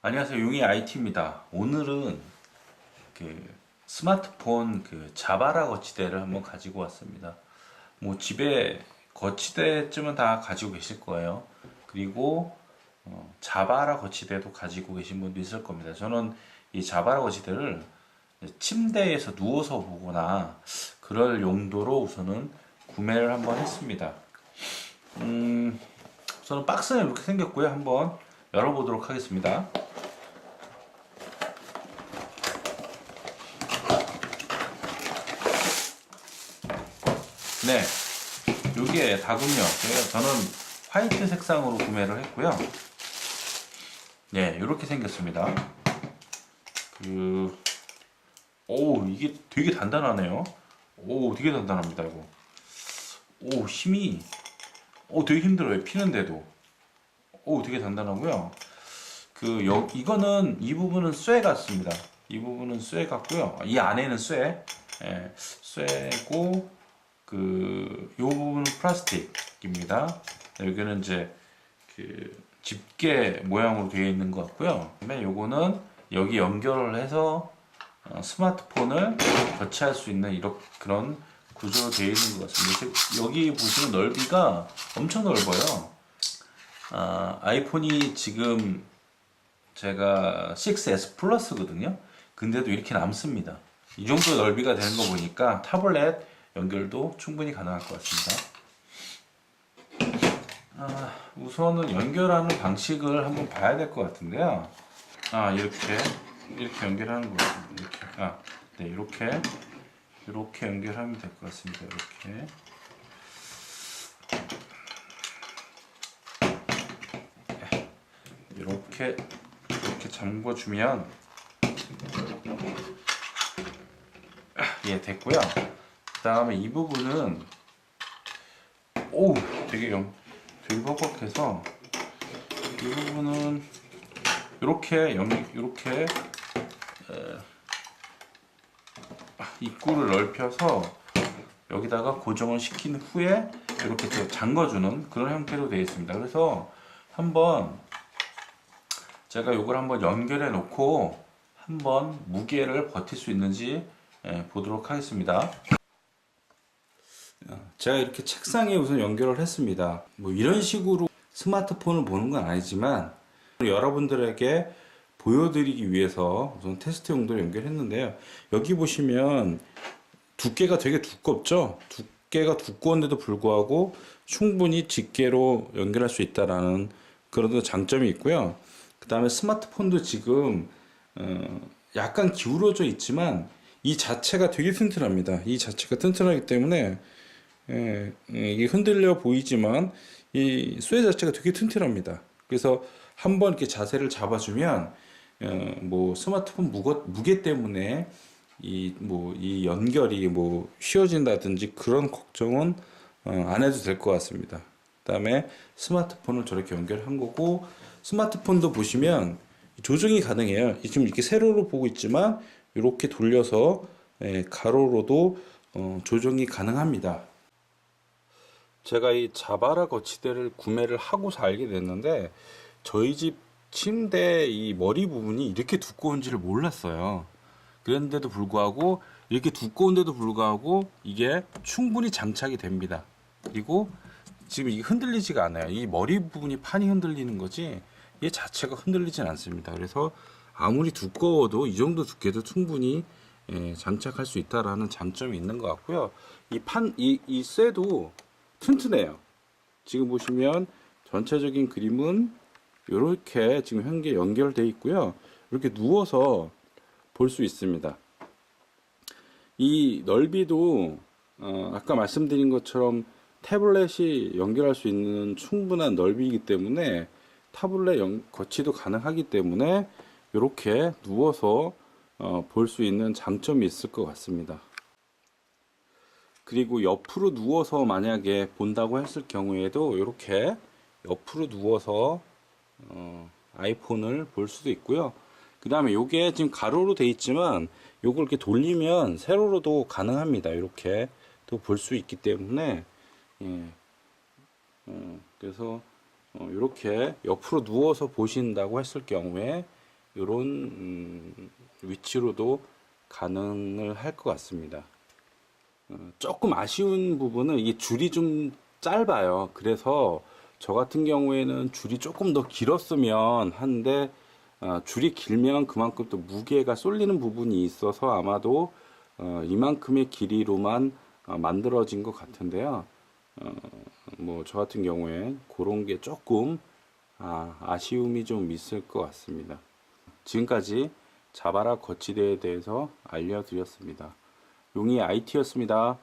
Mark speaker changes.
Speaker 1: 안녕하세요. 용의 IT입니다. 오늘은 그 스마트폰 그 자바라 거치대를 한번 가지고 왔습니다. 뭐 집에 거치대쯤은 다 가지고 계실 거예요. 그리고 어, 자바라 거치대도 가지고 계신 분도 있을 겁니다. 저는 이 자바라 거치대를 침대에서 누워서 보거나 그럴 용도로 우선은 구매를 한번 했습니다. 음, 우선은 박스는 이렇게 생겼고요. 한번 열어보도록 하겠습니다. 네, 요게 다군요. 저는 화이트 색상으로 구매를 했고요. 네, 이렇게 생겼습니다. 그, 오, 이게 되게 단단하네요. 오, 되게 단단합니다, 이거. 오, 힘이, 오, 되게 힘들어요. 피는데도. 오, 되게 단단하고요. 그, 여, 이거는, 이 부분은 쇠 같습니다. 이 부분은 쇠 같고요. 이 안에는 쇠. 예, 쇠고, 그, 요 부분은 플라스틱입니다. 여기는 이제, 그, 집게 모양으로 되어 있는 것 같고요. 그다음에 요거는 여기 연결을 해서 어, 스마트폰을 거치할 수 있는 이런 그런 구조로 되어 있는 것 같습니다. 여기 보시면 넓이가 엄청 넓어요. 아, 아이폰이 지금 제가 6S 플러스거든요. 근데도 이렇게 남습니다. 이 정도 넓이가 되는 거 보니까 타블렛 연결도 충분히 가능할 것 같습니다. 아, 우선은 연결하는 방식을 한번 봐야 될 것 같은데요. 아, 이렇게, 이렇게 연결하는 것 같습니다. 이렇게, 아, 네, 이렇게, 이렇게 연결하면 될 것 같습니다. 이렇게. 네, 이렇게, 이렇게 잠궈 주면, 아, 예, 됐고요. 그 다음에 이 부분은, 오, 되게 영, 되게 뻑뻑해서 이 부분은 이렇게 영 이렇게 입구를 넓혀서 여기다가 고정을 시킨 후에 이렇게 또 잠궈주는 그런 형태로 되어 있습니다. 그래서 한번 제가 이걸 한번 연결해 놓고 한번 무게를 버틸 수 있는지 예, 보도록 하겠습니다. 제가 이렇게 책상에 우선 연결을 했습니다. 뭐 이런 식으로 스마트폰을 보는 건 아니지만 여러분들에게 보여드리기 위해서 우선 테스트 용도로 연결했는데요. 여기 보시면 두께가 되게 두껍죠? 두께가 두꺼운데도 불구하고 충분히 집게로 연결할 수 있다라는 그런 장점이 있고요. 그 다음에 스마트폰도 지금 어, 약간 기울어져 있지만 이 자체가 되게 튼튼합니다. 이 자체가 튼튼하기 때문에 예, 예, 이게 흔들려 보이지만 이 쇠 자체가 되게 튼튼합니다. 그래서 한번 이렇게 자세를 잡아주면 어, 뭐 스마트폰 무거, 무게 때문에 이 뭐 이 연결이 뭐 휘어진다든지 그런 걱정은 어, 안 해도 될 것 같습니다. 그다음에 스마트폰을 저렇게 연결한 거고 스마트폰도 보시면 조정이 가능해요. 지금 이렇게 세로로 보고 있지만 이렇게 돌려서 예, 가로로도 어, 조정이 가능합니다. 제가 이 자바라 거치대를 구매를 하고서 알게 됐는데 저희 집 침대 이 머리 부분이 이렇게 두꺼운지를 몰랐어요. 그런데도 불구하고 이렇게 두꺼운데도 불구하고 이게 충분히 장착이 됩니다. 그리고 지금 이게 흔들리지가 않아요. 이 머리 부분이 판이 흔들리는 거지 얘 자체가 흔들리진 않습니다. 그래서 아무리 두꺼워도 이 정도 두께도 충분히 예, 장착할 수 있다라는 장점이 있는 것 같고요. 이 판, 이, 이 쇠도 튼튼해요. 지금 보시면 전체적인 그림은 이렇게 지금 현재 연결되어 있고요. 이렇게 누워서 볼 수 있습니다. 이 넓이도 어, 아까 말씀드린 것처럼 태블릿이 연결할 수 있는 충분한 넓이이기 때문에 타블렛 연, 거치도 가능하기 때문에 이렇게 누워서 어, 볼 수 있는 장점이 있을 것 같습니다. 그리고 옆으로 누워서 만약에 본다고 했을 경우에도 이렇게 옆으로 누워서 어, 아이폰을 볼 수도 있고요. 그 다음에 이게 지금 가로로 돼 있지만 요걸 이렇게 돌리면 세로로도 가능합니다. 이렇게 또 볼 수 있기 때문에 예. 어, 그래서 어, 이렇게 옆으로 누워서 보신다고 했을 경우에 이런 음, 위치로도 가능을 할 것 같습니다. 어, 조금 아쉬운 부분은 이게 줄이 좀 짧아요. 그래서 저 같은 경우에는 줄이 조금 더 길었으면 하는데 어, 줄이 길면 그만큼 또 무게가 쏠리는 부분이 있어서 아마도 어, 이만큼의 길이로만 어, 만들어진 것 같은데요. 어, 뭐 저 같은 경우에 그런 게 조금 아, 아쉬움이 좀 있을 것 같습니다. 지금까지 자바라 거치대에 대해서 알려드렸습니다. 용이 IT였습니다.